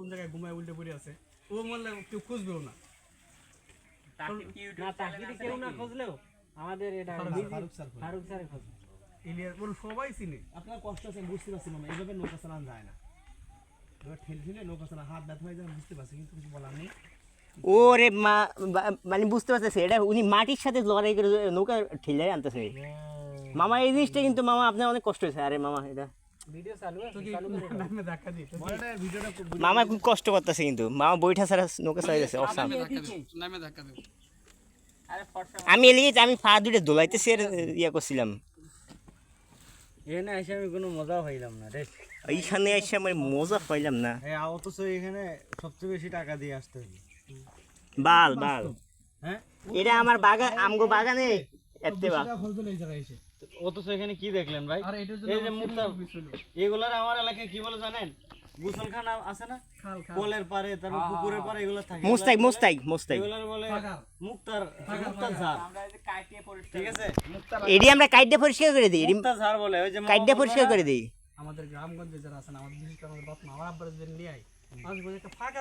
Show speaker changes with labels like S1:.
S1: কোন জায়গায় ঘুমায় উল্টে পড়ে আছে। ও মরলে কেউ খুঁজবেও না।
S2: না তাকিয়ে কেউ না খুঁজলেও। আমাদের এটা
S1: ফারুক স্যার
S2: ফারুক স্যারের খোঁজ।
S1: ইলিয়াস বল সবাই চিনে।
S3: আপনার কষ্ট আছে বুঝতে পারছি মামা এইভাবে নৌকা চালানো যায় না। এবার ঠেল ঠেলে নৌকা চালানো হাত ব্যথা হয়ে যায় বুঝতে পারছি কিন্তু কিছু বলার নেই।
S4: ওরে মা মানে বুঝতে পারতেছে এটা উনি মাটির সাথে লড়াই করে নৌকা ঠেলে আনতেছে। মামা এই জিনিসটা কিন্তু মামা আপনার অনেক কষ্ট হয়েছে। আরে মামা এটা মামা খুব কষ্ট করতেছে কিন্তু মামা বইটা ছাড়া নৌকা অসাম
S2: আরে ফর্সা
S4: আমি এলিয়ে আমি ফা দুটো দোলাইতেছি আর ইয়া করছিলাম
S2: এখানে এসে আমি কোনো মজা পাইলাম না রে
S4: এইখানে এসে আমার মজা পাইলাম না
S3: হ্যাঁ অথচ এখানে সবচেয়ে বেশি টাকা দিয়ে আসতে হবে
S4: বাল বাল
S3: হ্যাঁ
S4: এটা আমার বাগান আমগো বাগানে এতে বা
S3: অথচ এখানে কি দেখলেন ভাই? এই যে মুক্তা এগুলার আমার এলাকায় কি বলে জানেন? গোসলখানা আছে না? কলের পারে তারপর পুকুরের পারে এগুলো থাকে।
S4: মোস্তাক মোস্তাক মোস্তাক
S3: এগুলার বলে মুক্তার মুক্তার ঝাড়। ঠিক আছে?
S4: এডি আমরা কাইটটা পরিষ্কার করে দিই।
S3: মুক্তার ঝাড় বলে ওই যে মামা
S4: পরিষ্কার করে দিই।
S1: আমাদের গ্রামগঞ্জে যারা আছেন আমাদের বিশেষ করে আমাদের বাপ মা আব্বার যদি নিয়ে আয় মানুষ একটা ফাঁকা